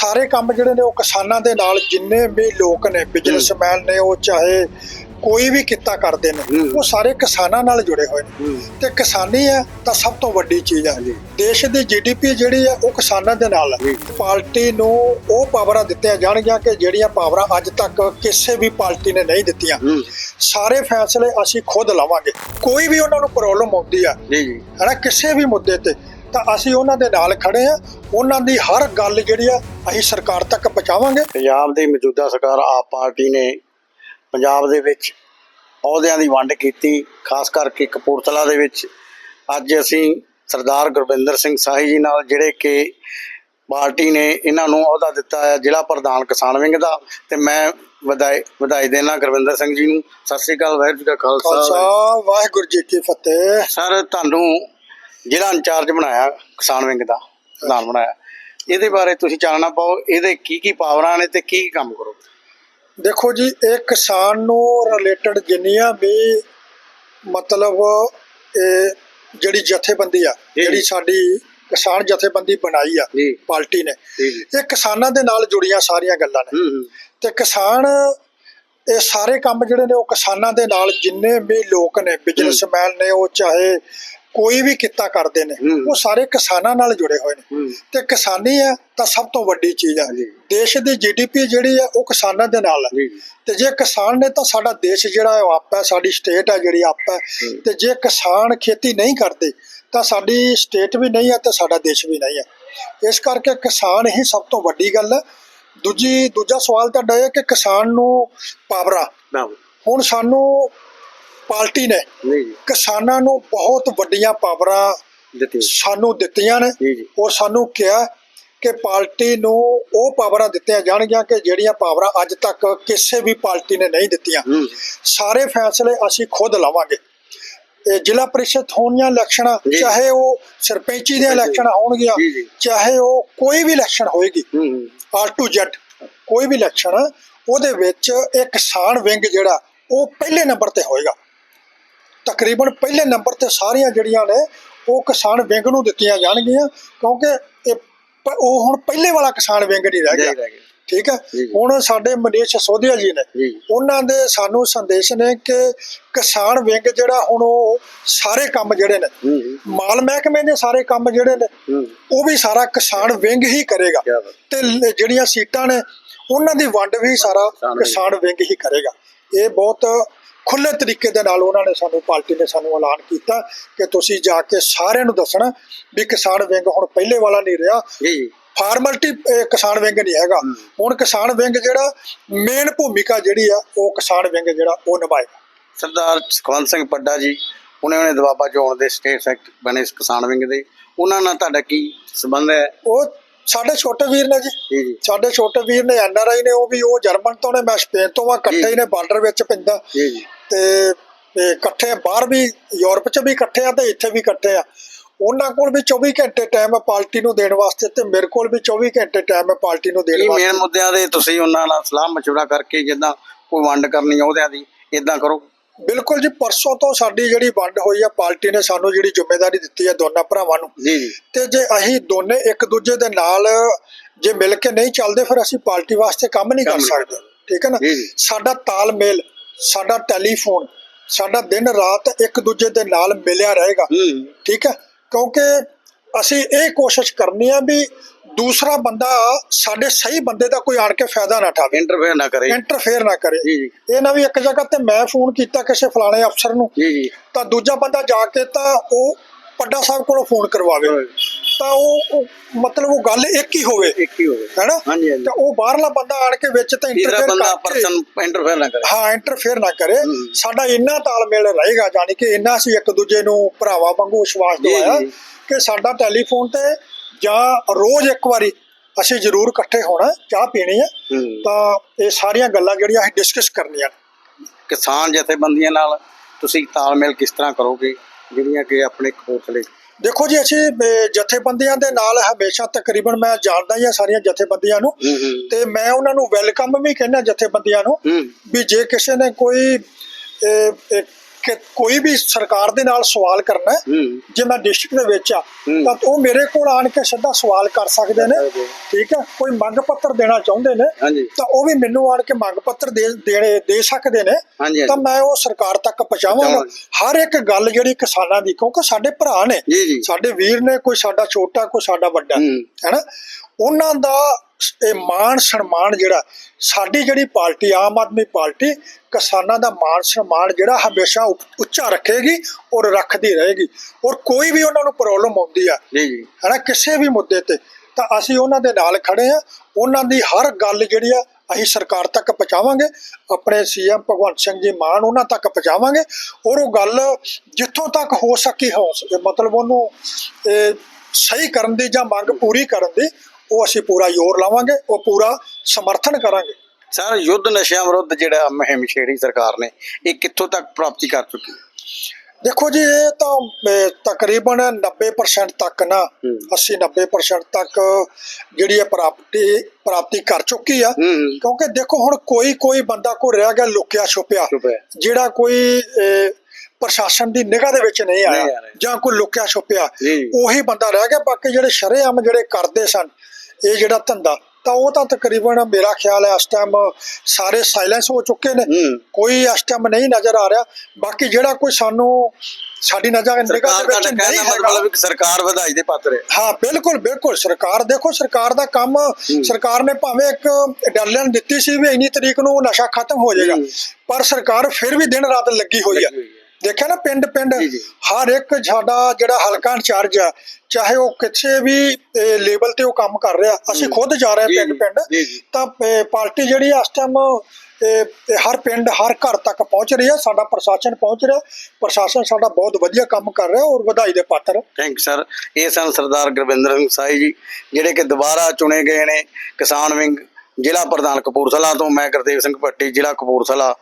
ਸਾਰੇ ਕੰਮ ਜਿਹੜੇ ਨੇ ਉਹ ਕਿਸਾਨਾਂ ਦੇ ਨਾਲ ਜਿੰਨੇ ਵੀ ਲੋਕ ਨੇ ਬਿਜ਼ਨਸਮੈਨ ਨੇ ਉਹ ਚਾਹੇ ਕੋਈ ਵੀ ਕਿੱਤਾ ਕਰਦੇ ਨੇ। ਉਹ ਸਾਰੇ ਕਿਸਾਨਾਂ ਨਾਲ ਜੁੜੇ ਹੋਏ ਨੇ। ਤੇ ਕਿਸਾਨੀ ਹੈ ਤਾਂ ਸਭ ਤੋਂ ਵੱਡੀ ਚੀਜ਼ ਹੈ। ਜੀ। ਦੇਸ਼ ਦੀ ਜੀਡੀਪੀ ਜਿਹੜੀ ਹੈ ਉਹ ਕਿਸਾਨਾਂ ਦੇ ਨਾਲ ਹੈ। ਪਾਰਟੀ ਨੂੰ ਉਹ ਪਾਵਰਾਂ ਦਿੱਤੀਆਂ ਜਾਣਗੀਆਂ ਕਿ ਜਿਹੜੀਆਂ ਪਾਵਰਾਂ ਅੱਜ ਤੱਕ ਕਿਸੇ ਵੀ ਪਾਰਟੀ ਨੇ ਨਹੀਂ ਦਿੱਤੀਆਂ। ਸਾਰੇ ਫੈਸਲੇ ਅਸੀਂ ਖੁਦ ਲਵਾਂਗੇ। ਕੋਈ ਵੀ ਉਹਨਾਂ ਨੂੰ ਪ੍ਰੋਬਲਮ ਆਉਂਦੀ ਆ ਜੀ ਜੀ। ਹਨਾ ਕਿਸੇ ਵੀ ਮੁੱਦੇ ਤੇ। ਤਾਂ ਅਸੀਂ ਉਹਨਾਂ ਦੇ ਨਾਲ ਖੜੇ ਆ ਉਹਨਾਂ ਦੀ ਹਰ ਗੱਲ ਜਿਹੜੀ ਆ ਅਸੀਂ ਸਰਕਾਰ ਤੱਕ ਪਹੁੰਚਾਵਾਂਗੇ। ਪੰਜਾਬ ਦੀ ਮੌਜੂਦਾ ਸਰਕਾਰ ਆਪ ਪਾਰਟੀ ਨੇ ਪੰਜਾਬ ਦੇ ਵਿੱਚ ਅਹੁਦਿਆਂ ਦੀ ਵੰਡ ਕੀਤੀ ਖਾਸ ਕਰਕੇ ਕਪੂਰਥਲਾ ਦੇ ਵਿੱਚ। ਅੱਜ ਅਸੀਂ ਸਰਦਾਰ ਗੁਰਵਿੰਦਰ ਸਿੰਘ ਸਾਹੀ ਜੀ ਨਾਲ ਜਿਹੜੇ ਕਿ ਪਾਰਟੀ ਨੇ ਇਹਨਾਂ ਨੂੰ ਅਹੁਦਾ ਦਿੱਤਾ ਹੈ ਜ਼ਿਲ੍ਹਾ ਪ੍ਰਧਾਨ ਕਿਸਾਨ ਵਿੰਗ ਦਾ। ਤੇ ਮੈਂ ਵਧਾਈ ਵਧਾਈ ਦੇਣਾ ਗੁਰਵਿੰਦਰ ਸਿੰਘ ਜੀ ਨੂੰ। ਸਤਿ ਸ੍ਰੀ ਅਕਾਲ ਵਾਹਿਗੁਰੂ ਜੀ ਕਾ ਖਾਲਸਾ ਵਾਹਿਗੁਰੂ ਜੀ ਕੀ ਫਤਿਹ। ਸਰ ਤੁਹਾਨੂੰ ਜ਼ਿਲ੍ਹਾ ਇੰਚਾਰਜ ਬਣਾਇਆ ਕਿਸਾਨ ਵਿੰਗ ਦਾ ਪ੍ਰਧਾਨ ਬਣਾਇਆ ਇਹਦੇ ਬਾਰੇ ਤੁਸੀਂ ਚਾਨਣਾ ਪਾਓ ਇਹਦੇ ਕੀ ਕੀ ਪਾਵਰਾਂ ਨੇ ਤੇ ਕੀ ਕੰਮ ਕਰੋ? ਦੇਖੋ ਜੀ ਇਹ ਕਿਸਾਨ ਨੂੰ ਰਿਲੇਟਡ ਜਿੰਨੀਆਂ ਵੀ ਮਤਲਬ ਇਹ ਜਿਹੜੀ ਜਥੇਬੰਦੀ ਆ। ਜਿਹੜੀ ਸਾਡੀ ਕਿਸਾਨ ਜਥੇਬੰਦੀ ਬਣਾਈ ਆ ਪਾਰਟੀ ਨੇ ਇਹ ਕਿਸਾਨਾਂ ਦੇ ਨਾਲ ਜੁੜੀਆਂ ਸਾਰੀਆਂ ਗੱਲਾਂ ਨੇ। ਤੇ ਕਿਸਾਨ ਇਹ ਸਾਰੇ ਕੰਮ ਜਿਹੜੇ ਨੇ ਉਹ ਕਿਸਾਨਾਂ ਦੇ ਨਾਲ ਜਿੰਨੇ ਵੀ ਲੋਕ ਨੇ ਬਿਜ਼ਨਸਮੈਨ ਨੇ ਉਹ ਚਾਹੇ ਕੋਈ ਵੀ ਕਿੱਤਾ ਕਰਦੇ ਨੇ। ਉਹ ਸਾਰੇ ਕਿਸਾਨਾਂ ਨਾਲ ਜੁੜੇ ਹੋਏ ਨੇ। ਤੇ ਕਿਸਾਨੀ ਹੈ ਤਾਂ ਸਭ ਤੋਂ ਵੱਡੀ ਚੀਜ਼ ਜੀ। ਦੇਸ਼ ਦੀ ਜੀਡੀਪੀ ਜਿਹੜੀ ਹੈ ਉਹ ਕਿਸਾਨਾਂ ਦੇ ਨਾਲ ਹੈ ਤੇ ਜੇ ਕਿਸਾਨ ਨੇ ਤਾਂ ਸਾਡਾ ਦੇਸ਼ ਜਿਹੜਾ ਉਹ ਆਪ ਹੈ ਸਾਡੀ ਸਟੇਟ ਹੈ ਜਿਹੜੀ ਆਪ ਹੈ। ਤੇ ਜੇ ਕਿਸਾਨ ਖੇਤੀ ਨਹੀਂ ਕਰਦੇ ਤਾਂ ਸਾਡੀ ਸਟੇਟ ਵੀ ਨਹੀਂ ਹੈ ਤੇ ਸਾਡਾ ਦੇਸ਼ ਵੀ ਨਹੀਂ ਹੈ ਇਸ ਕਰਕੇ ਕਿਸਾਨ ਹੀ ਸਭ ਤੋਂ ਵੱਡੀ ਗੱਲ ਹੈ ਦੂਜੀ ਦੂਜਾ ਸਵਾਲ ਤੁਹਾਡਾ ਇਹ ਕਿ ਕਿਸਾਨ ਨੂੰ ਪਾਵਰਾਂ ਬਰਾਬਰ ਹੁਣ ਸਾਨੂੰ ਪਾਰਟੀ ਨੇ ਜੀ ਜੀ। ਕਿਸਾਨਾਂ ਨੂੰ ਬਹੁਤ ਵੱਡੀਆਂ ਪਾਵਰਾਂ ਦਿੱਤੀ ਸਾਨੂੰ ਦਿੱਤੀਆਂ ਨੇ ਜੀ ਜੀ। ਔਰ ਸਾਨੂੰ ਕਿਹਾ ਕਿ ਪਾਰਟੀ ਨੂੰ ਉਹ ਪਾਵਰਾਂ ਦਿੱਤੀਆਂ ਜਾਣਗੀਆਂ ਕਿ ਜਿਹੜੀਆਂ ਪਾਵਰਾਂ ਅੱਜ ਤੱਕ ਕਿਸੇ ਵੀ ਪਾਰਟੀ ਨੇ ਨਹੀਂ ਦਿੱਤੀਆਂ। ਸਾਰੇ ਫੈਸਲੇ ਅਸੀਂ ਖੁਦ ਲਵਾਂਗੇ। ਜ਼ਿਲ੍ਹਾ ਪ੍ਰੀਸ਼ਦ ਹੋਣੀਆਂ ਇਲੈਕਸ਼ਨਾਂ। ਚਾਹੇ ਉਹ ਸਰਪੰਚੀ ਦੀਆਂ ਇਲੈਕਸ਼ਨਾਂ ਹੋਣਗੀਆਂ। ਚਾਹੇ ਉਹ ਕੋਈ ਵੀ ਇਲੈਕਸ਼ਨ ਹੋਏਗੀ। ਆਰ ਟੂ ਜ਼ੈਡ ਕੋਈ ਵੀ ਇਲੈਕਸ਼ਨ ਉਹਦੇ ਵਿੱਚ ਇਹ ਕਿਸਾਨ ਵਿੰਗ ਜਿਹੜਾ ਉਹ ਪਹਿਲੇ ਨੰਬਰ ਤੇ ਹੋਏਗਾ। ਤਕਰੀਬਨ ਪਹਿਲੇ ਨੰਬਰ ਤੇ ਸਾਰੀਆਂ ਜਿਹੜੀਆਂ ਨੇ ਉਹ ਕਿਸਾਨ ਵਿੰਗ ਨੂੰ ਦਿੱਤੀਆਂ ਜਾਣਗੀਆਂ ਕਿਉਂਕਿ ਇਹ ਉਹ ਹੁਣ ਪਹਿਲੇ ਵਾਲਾ ਕਿਸਾਨ ਵਿੰਗ ਨਹੀਂ ਰਹਿ ਗਿਆ। ਠੀਕ ਹੈ। ਹੁਣ ਸਾਡੇ ਮਨੀਸ਼ ਸੋਧਿਆ ਜੀ ਨੇ ਉਹਨਾਂ ਦੇ ਸਾਨੂੰ ਸੰਦੇਸ਼ ਨੇ ਕਿ ਕਿਸਾਨ ਵਿੰਗ ਜਿਹੜਾ ਹੁਣ ਉਹ ਸਾਰੇ ਕੰਮ ਜਿਹੜੇ ਨੇ ਮਾਲ ਮਹਿਕਮੇ ਦੇ ਸਾਰੇ ਕੰਮ ਜਿਹੜੇ ਨੇ ਉਹ ਵੀ ਸਾਰਾ ਕਿਸਾਨ ਵਿੰਗ ਹੀ ਕਰੇਗਾ। ਤੇ ਜਿਹੜੀਆਂ ਸੀਟਾਂ ਨੇ ਉਹਨਾਂ ਦੀ ਵੰਡ ਵੀ ਸਾਰਾ। ਕਿਸਾਨ ਵਿੰਗ ਹੀ ਕਰੇਗਾ। ਇਹ ਬਹੁਤ ਖੁੱਲੇ ਤਰੀਕੇ ਦੇ ਨਾਲ ਉਹਨਾਂ ਨੇ ਸਾਨੂੰ ਪਾਰਟੀ ਨੇ ਸਾਨੂੰ ਐਲਾਨ ਕੀਤਾ ਕਿ ਤੁਸੀਂ ਜਾ ਕੇ ਸਾਰਿਆਂ ਨੂੰ ਦੱਸਣਾ ਵੀ ਕਿਸਾਨ ਵਿੰਗ ਹੁਣ ਪਹਿਲੇ ਵਾਲਾ ਨਹੀਂ ਰਿਹਾ। ਜੀ। ਫਾਰਮੈਲਿਟੀ ਕਿਸਾਨ ਵਿੰਗ ਨਹੀਂ ਹੈਗਾ। ਹੁਣ ਕਿਸਾਨ ਵਿੰਗ ਜਿਹੜਾ ਮੇਨ ਭੂਮਿਕਾ ਜਿਹੜੀ ਆ ਉਹ ਕਿਸਾਨ ਵਿੰਗ ਜਿਹੜਾ ਉਹ ਨਿਭਾਏਗਾ। ਸਰਦਾਰ ਸੁਖਵੰਤ ਸਿੰਘ ਪੱਡਾ ਜੀ ਉਹਨੇ ਉਹਨੇ ਦਵਾਬਾ ਚੋਣ ਦੇ ਸਟੇਟ ਸੈਕਟਰ ਬਣੇ ਕਿਸਾਨ ਵਿੰਗ ਦੇ। ਉਹਨਾਂ ਨਾਲ ਤੁਹਾਡਾ ਕੀ ਸੰਬੰਧ ਹੈ? ਉਹ ਸਾਡੇ ਛੋਟੇ ਵੀਰ ਨੇ ਜੀ। ਸਾਡੇ ਛੋਟੇ ਵੀਰ ਨੇ ਐਨ ਆਰ ਆਈ ਨੇ ਉਹ ਵੀ ਉਹ ਜਰਮਨ ਤੋਂ ਨੇ ਮੈਂ ਸਪੇਨ ਤੋਂ ਆ ਇਕੱਠੇ ਹੀ ਨੇ ਬਾਰਡਰ ਵਿੱਚ ਪੈਂਦਾ ਤੇ ਇਕੱਠੇ ਬਾਹਰ ਵੀ ਯੂਰਪ 'ਚ ਵੀ ਇਕੱਠੇ ਆ ਤੇ ਇੱਥੇ ਵੀ ਇਕੱਠੇ ਆ। ਉਹਨਾਂ ਕੋਲ ਵੀ 24 ਘੰਟੇ ਟਾਈਮ ਹੈ ਪਾਰਟੀ ਨੂੰ ਦੇਣ ਵਾਸਤੇ ਤੇ ਮੇਰੇ ਕੋਲ ਵੀ 24 ਘੰਟੇ ਟਾਈਮ ਹੈ ਪਾਰਟੀ ਨੂੰ ਦੇਣ ਵਾਸਤੇ। ਮੇਨ ਮੁੱਦਿਆਂ ਦੇ ਤੁਸੀਂ ਉਹਨਾਂ ਨਾਲ ਸਲਾਹ ਮਸ਼ਵਰਾ ਕਰਕੇ ਜਿੱਦਾਂ ਕੋਈ ਵੰਡ ਕਰਨੀ ਆ ਉਹਦਿਆਂ ਦੀ ਇਦਾਂ ਕਰੋ। ਬਿਲਕੁਲ ਜੀ ਪਰਸੋਂ ਤੋਂ ਸਾਡੀ ਜਿਹੜੀ ਵੰਡ ਹੋਈ ਆ ਪਾਰਟੀ ਨੇ ਸਾਨੂੰ ਜਿਹੜੀ ਜ਼ਿੰਮੇਵਾਰੀ ਦਿੱਤੀ ਹੈ ਦੋਨਾਂ ਭਰਾਵਾਂ ਨੂੰ। ਜੀ ਜੀ। ਤੇ ਜੇ ਅਸੀਂ ਦੋਨੇ ਇੱਕ ਦੂਜੇ ਦੇ ਨਾਲ ਜੇ ਮਿਲ ਕੇ ਨਹੀਂ ਚੱਲਦੇ ਫਿਰ ਅਸੀਂ ਪਾਰਟੀ ਵਾਸਤੇ ਕੰਮ ਨਹੀਂ ਕਰ ਸਕਦੇ। ਠੀਕ ਹੈ ਨਾ। ਸਾਡਾ ਤਾਲਮੇਲ ਸਾਡਾ ਟੈਲੀਫੋਨ ਸਾਡਾ ਦਿਨ ਰਾਤ ਇੱਕ ਦੂਜੇ ਦੇ ਨਾਲ ਮਿਲਿਆ ਰਹੇਗਾ। ਠੀਕ ਹੈ? ਕਿਉਂਕਿ ਅਸੀਂ ਇਹ ਕੋਸ਼ਿਸ਼ ਕਰਨੀ ਆ ਵੀ ਦੂਸਰਾ ਬੰਦਾ ਸਾਡੇ ਸਹੀ ਬੰਦੇ ਦਾ ਕੋਈ ਆਣ ਕੇ ਫਾਇਦਾ ਨਾ ਉਠਾਵੇ। ਇੰਟਰਫੇਅਰ ਨਾ ਕਰੇ। ਇੰਟਰਫੇਅਰ ਨਾ ਕਰੇ। ਜੀ ਜੀ। ਇਹ ਨਾ ਵੀ ਇੱਕ ਜਗ੍ਹਾ ਤੇ ਮੈਂ ਫੋਨ ਕੀਤਾ ਕਿਸੇ ਫਲਾਣੇ ਅਫਸਰ ਨੂੰ। ਜੀ ਜੀ। ਤਾਂ ਦੂਜਾ ਬੰਦਾ ਜਾ ਕੇ ਤਾਂ ਉਹ ਪੱਡਾ ਸਾਹਿਬ ਕੋਲੋਂ ਫੋਨ ਕਰਵਾਵੇ। ਤਾਂ ਉਹ ਉਹ ਮਤਲਬ ਉਹ ਗੱਲ ਇੱਕ ਹੀ ਹੋਵੇ। ਇੱਕ ਹੀ ਹੋਵੇ। ਹੈਨਾ? ਹਾਂਜੀ ਹਾਂਜੀ। ਤਾਂ ਉਹ ਬਾਹਰਲਾ ਬੰਦਾ ਆਣ ਕੇ ਵਿੱਚ ਤਾਂ ਤੀਸਰਾ ਇੰਟਰਫੇਅਰ ਬੰਦਾ ਕਰਕੇ ਪਰਸਨ ਇੰਟਰਫੇਅਰ ਨਾ ਕਰੇ। ਹਾਂ ਇੰਟਰਫੇਅਰ ਨਾ ਕਰੇ। ਸਾਡਾ ਇੰਨਾ ਤਾਲਮੇਲ ਰਹੇਗਾ ਜਾਨੀ ਕਿ ਇੰਨਾ ਅਸੀਂ ਇੱਕ ਦੂਜੇ ਨੂੰ ਭਰਾਵਾਂ ਵਾਂਗੂ ਵਿਸ਼ਵਾਸ ਜੀ, ਦਵਾਇਆ ਜੀ। ਕਿ ਸਾਡਾ ਟੈਲੀਫੋਨ ਤੇ ਜਾਂ ਰੋਜ਼ ਇੱਕ ਵਾਰੀ ਅਸੀਂ ਜ਼ਰੂਰ ਇਕੱਠੇ ਹੋਣਾ ਚਾਹ ਪੀਣੀ ਹੂੰ। ਤਾਂ ਇਹ ਸਾਰੀਆਂ ਗੱਲਾਂ ਜਿਹੜੀਆਂ ਅਸੀਂ ਡਿਸਕਸ ਕਰਨੀਆਂ ਨੇ। ਕਿਸਾਨ ਜਥੇਬੰਦੀਆਂ ਨਾਲ ਤੁਸੀਂ ਤਾਲਮੇਲ ਕਿਸ ਤਰ੍ਹਾਂ ਕਰੋਗੇ? ਜਿਹੜੀਆਂ ਕਿ ਆਪਣੇ ਖੋਖਲੇ ਦੇਖੋ ਜੀ ਅਸੀਂ ਅਹ, ਜਥੇਬੰਦੀਆਂ ਦੇ ਨਾਲ ਹਮੇਸ਼ਾ ਤਕਰੀਬਨ ਮੈਂ ਜਾਣਦਾ ਹੀ ਆ ਸਾਰੀਆਂ ਜਥੇਬੰਦੀਆਂ ਨੂੰ। ਹੂੰ ਹੂੰ। ਤੇ ਮੈਂ ਉਹਨਾਂ ਨੂੰ ਵੈਲਕਮ ਵੀ ਕਹਿੰਦਾ ਜਥੇਬੰਦੀਆਂ ਨੂੰ ਹੂੰ। ਵੀ ਜੇ ਕਿਸੇ ਨੇ ਕੋਈ ਕਿ ਕੋਈ ਵੀ ਸਰਕਾਰ ਦੇ ਨਾਲ ਸਵਾਲ ਕਰਨਾ ਹੈ ਜੇ ਮੈਂ ਡਿਸਟ੍ਰਿਕਟ ਦੇ ਵਿੱਚ ਆ ਹੂੰ। ਤਾਂ ਉਹ ਮੇਰੇ ਕੋਲ ਆਣ ਕੇ ਸਿੱਧਾ ਸਵਾਲ ਕਰ ਸਕਦੇ ਨੇ। ਸਕਦੇ। ਠੀਕ ਹੈ? ਕੋਈ ਮੰਗ ਪੱਤਰ ਦੇਣਾ ਚਾਹੁੰਦੇ ਨੇ ਹਾਂਜੀ। ਤਾਂ ਉਹ ਵੀ ਮੈਨੂੰ ਆਣ ਕੇ ਮੰਗ ਪੱਤਰ ਦੇ ਦੇਣੇ ਦੇ ਸਕਦੇ ਨੇ। ਹਾਂਜੀ। ਤਾਂ ਮੈਂ ਉਹ ਸਰਕਾਰ ਤੱਕ ਪਹੁੰਚਾਵਾਂਗਾ। ਪਹੁੰਚਾਵਾਂਗੇ। ਹਰ ਇੱਕ ਗੱਲ ਜਿਹੜੀ ਕਿਸਾਨਾਂ ਦੀ ਕਿਉਂਕਿ ਸਾਡੇ ਭਰਾ ਨੇ ਜੀ ਜੀ। ਸਾਡੇ ਵੀਰ ਨੇ ਕੋਈ ਸਾਡਾ ਛੋਟਾ ਕੋਈ ਸਾਡਾ ਵੱਡਾ ਹੂੰ। ਹੈਨਾ? ਉਹਨਾਂ ਦਾ ਇਹ ਮਾਣ ਸਨਮਾਨ ਜਿਹੜਾ ਸਾਡੀ ਜਿਹੜੀ ਪਾਰਟੀ ਆਮ ਆਦਮੀ ਪਾਰਟੀ ਕਿਸਾਨਾਂ ਦਾ ਮਾਣ ਸਨਮਾਨ ਜਿਹੜਾ ਹਮੇਸ਼ਾ ਉੱਚਾ ਰੱਖੇਗੀ ਔਰ ਰੱਖਦੀ ਰਹੇਗੀ। ਔਰ ਕੋਈ ਵੀ ਉਹਨਾਂ ਨੂੰ ਪ੍ਰੋਬਲਮ ਆਉਂਦੀ ਆ ਜੀ ਜੀ। ਹੈਨਾ ਕਿਸੇ ਵੀ ਮੁੱਦੇ ਤੇ ਤਾਂ ਅਸੀਂ ਉਹਨਾਂ ਦੇ ਨਾਲ ਖੜੇ ਆ। ਉਹਨਾਂ ਦੀ ਹਰ ਗੱਲ ਜਿਹੜੀ ਆ ਅਸੀਂ ਸਰਕਾਰ ਤੱਕ ਪਹੁੰਚਾਵਾਂਗੇ। ਆਪਣੇ ਸੀਐਮ ਭਗਵੰਤ ਸਿੰਘ ਜੀ ਮਾਨ ਉਹਨਾਂ ਤੱਕ ਪਹੁੰਚਾਵਾਂਗੇ। ਔਰ ਉਹ ਗੱਲ ਜਿੱਥੋਂ ਤੱਕ ਹੋ ਸਕੀ ਹੋ ਮਤਲਬ ਉਹਨੂੰ ਸਹੀ ਕਰਨ ਦੀ ਜਾਂ ਮੰਗ ਪੂਰੀ ਕਰਨ ਦੀ ਉਹ ਅਸੀਂ ਪੂਰਾ ਜ਼ੋਰ ਲਾਵਾਂਗੇ ਉਹ ਪੂਰਾ ਸਮਰਥਨ ਕਰਾਂਗੇ ਸਰ ਯੁੱਧ ਨਸ਼ਿਆਂ ਵਿਰੁੱਧ ਜਿਹੜਾ ਮੁਹਿੰਮ ਛੇੜੀ ਸਰਕਾਰ ਨੇ ਇਹ ਕਿੱਥੋਂ ਤੱਕ ਪ੍ਰਾਪਤੀ ਕਰ ਚੁੱਕੀ ਦੇਖੋ ਜੀ ਇਹ ਤਾਂ ਤਕਰੀਬਨ 90% ਤੱਕ ਨਾ ਹੂੰ। 80 90% ਤੱਕ ਜਿਹੜੀ ਹੈ ਪ੍ਰਾਪਤੀ ਪ੍ਰਾਪਤੀ ਕਰ ਚੁੱਕੀ ਆ ਕਿਉਂਕਿ ਦੇਖੋ ਹੁਣ ਕੋਈ ਕੋਈ ਬੰਦਾ ਕੋਈ ਰਹਿ ਗਿਆ ਲੁਕਿਆ ਛੁਪਿਆ। ਜਿਹੜਾ ਕੋਈ ਪ੍ਰਸ਼ਾਸਨ ਦੀ ਨਿਗਾਹ ਦੇ ਵਿੱਚ ਨਹੀਂ ਆਇਆ। ਜਾਂ ਕੋਈ ਲੁਕਿਆ ਛੁਪਿਆ। ਉਹੀ ਬੰਦਾ ਰਹਿ ਗਿਆ ਬਾਕੀ ਜਿਹੜੇ ਸ਼ਰੇਆਮ ਜਿਹੜੇ ਕਰਦੇ ਸਨ ਇਹ ਜਿਹੜਾ ਧੰਦਾ ਤਾਂ ਉਹ ਤਾਂ ਤਕਰੀਬਨ ਮੇਰਾ ਖਿਆਲ ਹੈ ਇਸ ਟਾਈਮ ਸਾਰੇ ਸਾਇਲੈਂਸ ਹੋ ਚੁੱਕੇ ਨੇ। ਕੋਈ ਇਸ ਟਾਈਮ ਨਹੀਂ ਨਜ਼ਰ ਆ ਰਿਹਾ। ਬਾਕੀ ਜਿਹੜਾ ਕੋਈ ਸਾਨੂੰ ਸਾਡੀ ਨਜ਼ਰ ਨਿਗਾਹ ਦੇ ਵਿੱਚ ਨਹੀਂ ਮਤਲਬ ਸਰਕਾਰ ਵਧਾਈ ਦੇ ਪਾਤਰ ਹੈ। ਹਾਂ ਬਿਲਕੁਲ ਬਿਲਕੁਲ। ਸਰਕਾਰ ਦੇਖੋ ਸਰਕਾਰ ਦਾ ਕੰਮ ਸਰਕਾਰ ਨੇ ਭਾਵੇਂ ਇੱਕ ਡੈਡਲਾਈਨ ਦਿੱਤੀ ਸੀ ਵੀ ਇੰਨੀ ਤਰੀਕ ਨੂੰ ਨਸ਼ਾ ਖਤਮ ਹੋ ਜਾਏਗਾ। ਪਰ ਸਰਕਾਰ ਫਿਰ ਵੀ ਦਿਨ ਰਾਤ ਲੱਗੀ ਹੋਈ ਆ ਲੱਗੀ ਹੋਈ ਹੈ। ਦੇਖਿਆ ਨਾ ਪਿੰਡ ਪਿੰਡ। ਹਰ ਇੱਕ ਸਾਡਾ ਜਿਹੜਾ ਹਲਕਾ ਇੰਚਾਰਜ ਆ ਚਾਹੇ ਉਹ ਕਿਸੇ ਵੀ ਲੈਵਲ ਤੇ ਉਹ ਕੰਮ ਕਰ ਰਿਹਾ ਅਸੀਂ ਖੁਦ ਜਾ ਰਹੇ ਪਿੰਡ ਪਿੰਡ। ਤਾਂ ਪਾਰਟੀ ਜਿਹੜੀ ਇਸ ਟਾਈਮ ਹਰ ਪਿੰਡ ਹਰ ਘਰ ਤੱਕ ਪਹੁੰਚ ਰਹੀ ਹੈ ਸਾਡਾ ਪ੍ਰਸ਼ਾਸਨ ਪਹੁੰਚ ਰਿਹਾ ਪ੍ਰਸ਼ਾਸਨ ਸਾਡਾ ਬਹੁਤ ਵਧੀਆ ਕੰਮ ਕਰ ਰਿਹਾ ਔਰ ਵਧਾਈ ਦੇ ਪਾਤਰ। ਥੈਂਕ ਸਰ ਇਹ ਸਨ ਸਰਦਾਰ ਗੁਰਵਿੰਦਰ ਸਿੰਘ ਸਾਈ ਜੀ ਜਿਹੜੇ ਕਿ ਦੁਬਾਰਾ ਚੁਣੇ ਗਏ ਨੇ ਕਿਸਾਨ ਵਿੰਗ ਜ਼ਿਲ੍ਹਾ ਪ੍ਰਧਾਨ ਕਪੂਰਥਲਾ ਤੋਂ ਮੈਂ ਗੁਰਦੇਵ ਸਿੰਘ ਭੱਟੀ ਜ਼ਿਲ੍ਹਾ ਕਪੂਰਥਲਾ